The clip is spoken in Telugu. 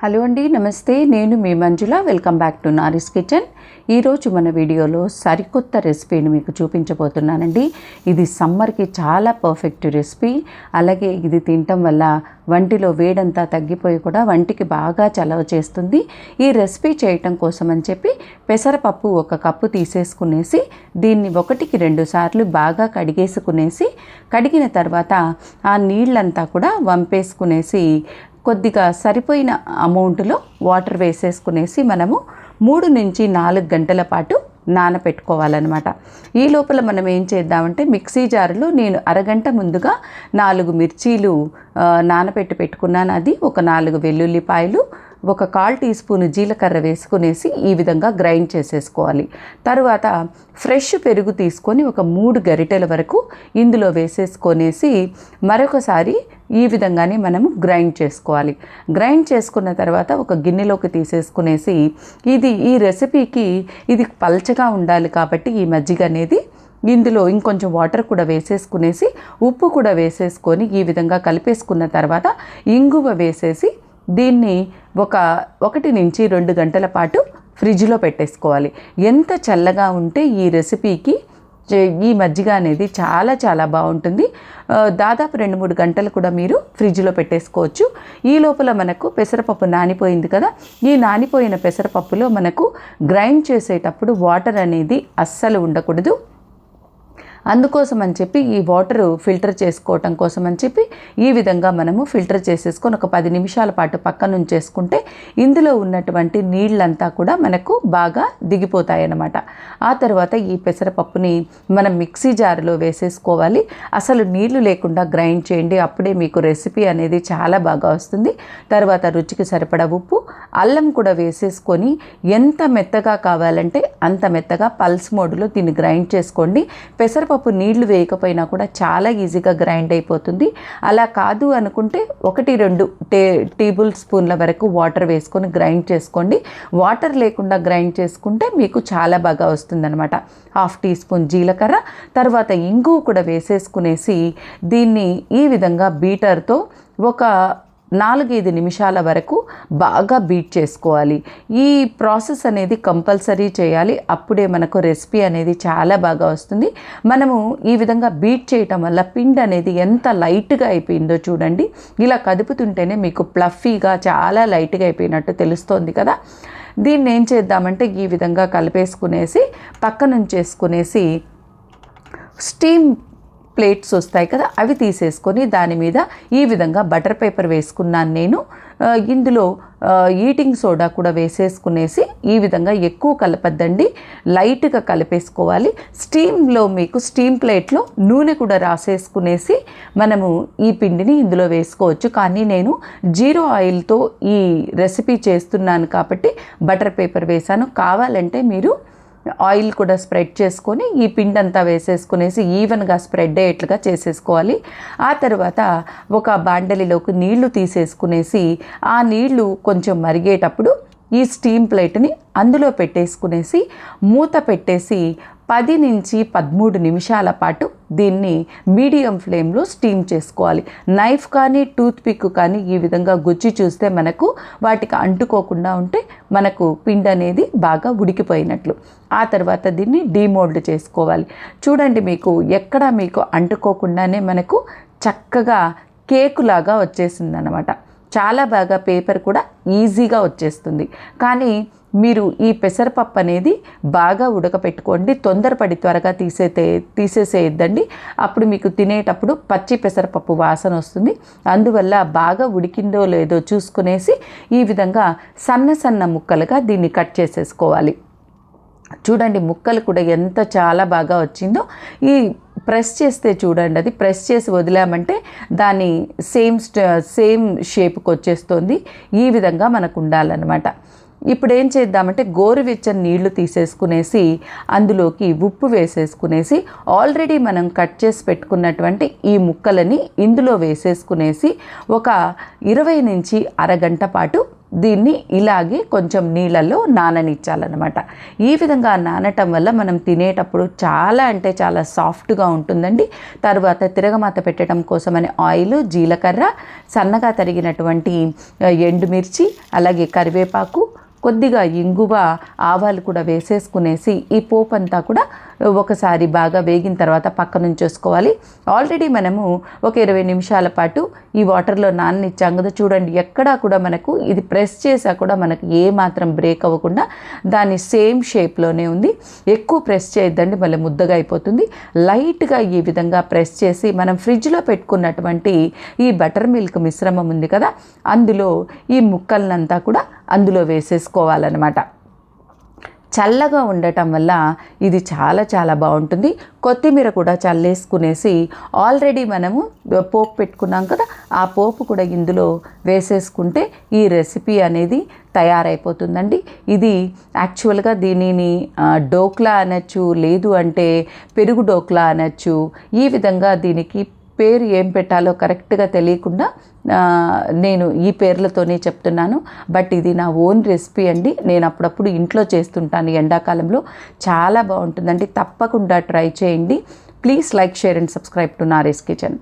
హలో అండి నమస్తే. నేను మీ Manjula. Welcome back to Nari's kitchen. ఈరోజు మన వీడియోలో సరికొత్త రెసిపీని మీకు చూపించబోతున్నానండి. ఇది సమ్మర్కి చాలా పర్ఫెక్ట్ రెసిపీ. అలాగే ఇది తినటం వల్ల వంటిలో వేడంతా తగ్గిపోయి కూడా వంటికి బాగా చలవ చేస్తుంది. ఈ రెసిపీ చేయటం కోసం అని చెప్పి పెసరపప్పు ఒక కప్పు తీసేసుకునేసి దీన్ని ఒకటికి రెండు సార్లు బాగా కడిగేసుకునేసి కడిగిన తర్వాత ఆ నీళ్ళంతా కూడా వంపేసుకునేసి కొద్దిగా సరిపోయిన అమౌంట్లో వాటర్ వేసేసుకునేసి మనము మూడు నుంచి నాలుగు గంటల పాటు నానపెట్టుకోవాలన్నమాట. ఈ లోపల మనం ఏం చేద్దామంటే మిక్సీ జారులో నేను అరగంట ముందుగా నాలుగు మిర్చీలు నానపెట్టి పెట్టుకున్నాను. అది ఒక నాలుగు వెల్లుల్లిపాయలు ఒక కాల్ టీ స్పూన్ జీలకర్ర వేసుకునేసి ఈ విధంగా గ్రైండ్ చేసేసుకోవాలి. తరువాత ఫ్రెష్ పెరుగు తీసుకొని ఒక మూడు గరిటెల వరకు ఇందులో వేసేసుకొనేసి మరొకసారి ఈ విధంగానే మనము గ్రైండ్ చేసుకోవాలి. గ్రైండ్ చేసుకున్న తర్వాత ఒక గిన్నెలోకి తీసేసుకునేసి ఇది ఈ రెసిపీకి ఇది పల్చగా ఉండాలి కాబట్టి ఈ మజ్జిగ అనేది ఇందులో ఇంకొంచెం వాటర్ కూడా వేసేసుకునేసి ఉప్పు కూడా వేసేసుకొని ఈ విధంగా కలిపేసుకున్న తర్వాత ఇంగువ వేసేసి దీన్ని ఒక ఒకటి నుంచి రెండు గంటల పాటు ఫ్రిడ్జ్లో పెట్టేసుకోవాలి. ఎంత చల్లగా ఉంటే ఈ రెసిపీకి ఈ మజ్జిగ అనేది చాలా చాలా బాగుంటుంది. దాదాపు రెండు మూడు గంటలు కూడా మీరు ఫ్రిడ్జ్లో పెట్టేసుకోవచ్చు. ఈ లోపల మనకు పెసరపప్పు నానిపోయింది కదా ఈ నానిపోయిన పెసరపప్పులో మనకు గ్రైండ్ చేసేటప్పుడు వాటర్ అనేది అస్సలు ఉండకూడదు. అందుకోసం అని చెప్పి ఈ వాటర్ ఫిల్టర్ చేసుకోవటం కోసం అని చెప్పి ఈ విధంగా మనము ఫిల్టర్ చేసేసుకొని ఒక పది నిమిషాల పాటు పక్కన ఉంచేసుకుంటే ఇందులో ఉన్నటువంటి నీళ్ళంతా కూడా మనకు బాగా దిగిపోతాయి అన్నమాట ఆ తర్వాత ఈ పెసరపప్పుని మనం మిక్సీ జారులో వేసేసుకోవాలి. అసలు నీళ్ళు లేకుండా గ్రైండ్ చేయండి. అప్పుడే మీకు రెసిపీ అనేది చాలా బాగా వస్తుంది. తర్వాత రుచికి సరిపడా ఉప్పు అల్లం కూడా వేసేసుకొని ఎంత మెత్తగా కావాలంటే అంత మెత్తగా పల్స్ మోడ్లో దీన్ని గ్రైండ్ చేసుకోండి. పెసరపప్పు నీళ్ళు వేయకపోయినా కూడా చాలా ఈజీగా గ్రైండ్ అయిపోతుంది. అలా కాదు అనుకుంటే ఒకటి రెండు టే టేబుల్ స్పూన్ల వరకు వాటర్ వేసుకొని గ్రైండ్ చేసుకోండి. వాటర్ లేకుండా గ్రైండ్ చేసుకుంటే మీకు చాలా బాగా వస్తుందనమాట హాఫ్ టీ స్పూన్ జీలకర్ర తర్వాత ఇంగు కూడా వేసేసుకునేసి దీన్ని ఈ విధంగా బీటర్తో ఒక నాలుగైదు నిమిషాల వరకు బాగా బీట్ చేసుకోవాలి. ఈ ప్రాసెస్ అనేది కంపల్సరీ చేయాలి. అప్పుడే మనకు రెసిపీ అనేది చాలా బాగా వస్తుంది. మనము ఈ విధంగా బీట్ చేయటం వల్ల పిండి అనేది ఎంత లైట్గా అయిపోయిందో చూడండి. ఇలా కదుపుతుంటేనే మీకు ప్లఫీగా చాలా లైట్గా అయిపోయినట్టు తెలుస్తోంది కదా. దీన్ని ఏం చేద్దామంటే ఈ విధంగా కలిపేసుకునేసి పక్కనుంచేసుకునేసి స్టీమ్ ప్లేట్స్ వస్తాయి కదా అవి తీసేసుకొని దాని మీద ఈ విధంగా బటర్ పేపర్ వేసుకున్నాను నేను. ఇందులో ఈటింగ్ సోడా కూడా వేసేసుకునేసి ఈ విధంగా ఎక్కువ కలపద్దండి. లైట్గా కలిపేసుకోవాలి. స్టీమ్లో మీకు స్టీమ్ ప్లేట్లో నూనె కూడా రాసేసుకునేసి మనము ఈ పిండిని ఇందులో వేసుకోవచ్చు. కానీ నేను జీరో ఆయిల్తో ఈ రెసిపీ చేస్తున్నాను కాబట్టి బటర్ పేపర్ వేసాను కావాలంటే మీరు ఆయిల్ కూడా స్ప్రెడ్ చేసుకొని ఈ పిండి అంతా వేసేసుకునేసి ఈవెన్గా స్ప్రెడ్ అయ్యేట్లుగా చేసేసుకోవాలి. ఆ తర్వాత ఒక బాండలిలోకి నీళ్ళు తీసేసుకునేసి ఆ నీళ్ళు కొంచెం మరిగేటప్పుడు ఈ స్టీమ్ ప్లేట్ని అందులో పెట్టేసుకునేసి మూత పెట్టేసి పది నుంచి పదమూడు నిమిషాల పాటు దీన్ని మీడియం ఫ్లేమ్లో స్టీమ్ చేసుకోవాలి. నైఫ్ కానీ టూత్ పిక్ కానీ ఈ విధంగా గుచ్చి చూస్తే మనకు వాటికి అంటుకోకుండా ఉంటే మనకు పిండి అనేది బాగా ఉడికిపోయినట్లు. ఆ తర్వాత దీన్ని డీమోల్డ్ చేసుకోవాలి. చూడండి మీకు ఎక్కడ మీకు అంటుకోకుండానే మనకు చక్కగా కేకులాగా వచ్చేసింది అనమాట చాలా బాగా పేపర్ కూడా ఈజీగా వచ్చేస్తుంది. కానీ మీరు ఈ పెసరపప్పు అనేది బాగా ఉడకపెట్టుకోండి. తొందరపడి త్వరగా తీసే తీసేసేయద్దండి. అప్పుడు మీకు తినేటప్పుడు పచ్చి పెసరపప్పు వాసన వస్తుంది. అందువల్ల బాగా ఉడికిందో లేదో చూసుకునేసి ఈ విధంగా సన్న సన్న ముక్కలుగా దీన్ని కట్ చేసేసుకోవాలి. చూడండి ముక్కలు కూడా ఎంత చాలా బాగా వచ్చిందో. ఈ ప్రెస్ చేస్తే చూడండి అది ప్రెస్ చేసి వదిలామంటే దాని సేమ్ స్ట- సేమ్ షేప్కి వచ్చేస్తుంది. ఈ విధంగా మనకు ఉండాలన్నమాట. ఇప్పుడు ఏం చేద్దామంటే గోరువెచ్చని నీళ్ళు తీసేసుకునేసి అందులోకి ఉప్పు వేసేసుకునేసి ఆల్రెడీ మనం కట్ చేసి పెట్టుకున్నటువంటి ఈ ముక్కలని ఇందులో వేసేసుకునేసి ఒక ఇరవై నుంచి అరగంట పాటు దీన్ని ఇలాగే కొంచెం నీళ్ళల్లో నాననిచ్చాలన్నమాట. ఈ విధంగా నానటం వల్ల మనం తినేటప్పుడు చాలా అంటే చాలా సాఫ్ట్గా ఉంటుందండి. తర్వాత తిరగమాత పెట్టడం కోసమని ఆయిల్ జీలకర్ర సన్నగా తరిగినటువంటి ఎండుమిర్చి అలాగే కరివేపాకు కొద్దిగా ఇంగువ ఆవాలు కూడా వేసేసుకునేసి ఈ పోపు అంతా కూడా ఒకసారి బాగా వేగిన తర్వాత పక్క నుంచి చూసుకోవాలి ఆల్రెడీ మనము ఒక ఇరవై నిమిషాల పాటు ఈ వాటర్లో నాననిచ్చాం కదా చూడండి. ఎక్కడా కూడా మనకు ఇది ప్రెస్ చేసా కూడా మనకు ఏ మాత్రం బ్రేక్ అవ్వకుండా దాని సేమ్ షేప్లోనే ఉంది. ఎక్కువ ప్రెస్ చేయొద్దండి మళ్ళీ ముద్దగా అయిపోతుంది. లైట్గా ఈ విధంగా ప్రెస్ చేసి మనం ఫ్రిడ్జ్లో పెట్టుకున్నటువంటి ఈ బటర్ మిల్క్ మిశ్రమం ఉంది కదా అందులో ఈ ముక్కలనంతా కూడా అందులో వేసేసుకోవాలన్నమాట. చల్లగా ఉండటం వల్ల ఇది చాలా చాలా బాగుంటుంది. కొత్తిమీర కూడా చల్లేసుకునేసి ఆల్రెడీ మనము పోపు పెట్టుకున్నాం కదా ఆ పోపు కూడా ఇందులో వేసేసుకుంటే ఈ రెసిపీ అనేది తయారైపోతుందండి. ఇది యాక్చువల్గా దీనిని డోక్లా అనొచ్చు లేదు అంటే పెరుగు డోక్లా అనొచ్చు ఈ విధంగా దీనికి పేరు ఏం పెట్టాలో కరెక్ట్గా తెలియకుండా నేను ఈ పేర్లతోనే చెప్తున్నాను. బట్ ఇది నా ఓన్ రెసిపీ అండి. నేను అప్పుడప్పుడు ఇంట్లో చేస్తుంటాను. ఎండాకాలంలో చాలా బాగుంటుందండి. తప్పకుండా ట్రై చేయండి. Please like share and subscribe to Nari's kitchen.